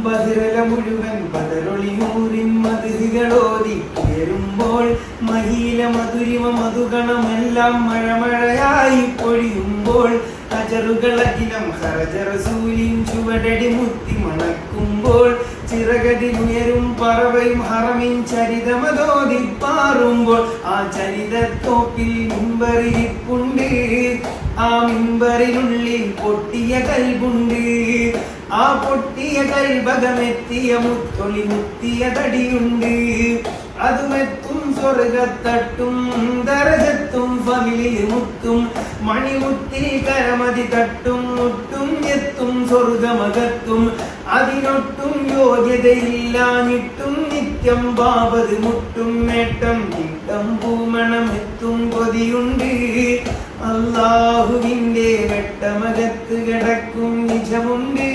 ബഹിരല മുഴുവൻ ബദറൊളി നൂറിൻ മധുകളോതി ഉയരുമ്പോൾ മഹീല മധുരിമ മധുഗണമെല്ലാം മഴമഴയായി പൊഴിയുമ്പോൾ അജറുകളകിലം സൂര്യൻ ചുവടടി മുത്തി മണക്കുമ്പോൾ ചിറകതിലുയരും പറവയും ഹറമിൻ ചരിതമതോതി പാറുമ്പോൾ ആ ചരിതത്തോപ്പിൽ മിമ്പറിരിപ്പുണ്ട് ആ മിമ്പറിനുള്ളിൽ പൊട്ടിയ കൽബുണ്ട് ആ പൊട്ടിയ കൽവകമെത്തിയ മുത്തൊളി മുത്തിയ തടിയുണ്ട്. അതുമെത്തും സ്വർഗത്തട്ടും ദരജത്തും ഫമിലി മുത്തും മണിമുത്തിൽ കരമതി തട്ടും മുട്ടും എത്തും സ്വർഗമകത്തും. അതിനൊട്ടും യോഗ്യതയില്ലാഞ്ഞിട്ടും നിത്യം ബാബത് മുട്ടും നേട്ടം നീട്ടം പൂമണം എത്തും കൊതിയുണ്ട്. അള്ളാഹുവിന്റെ വെട്ടമകത്ത് കിടക്കും నిజముండి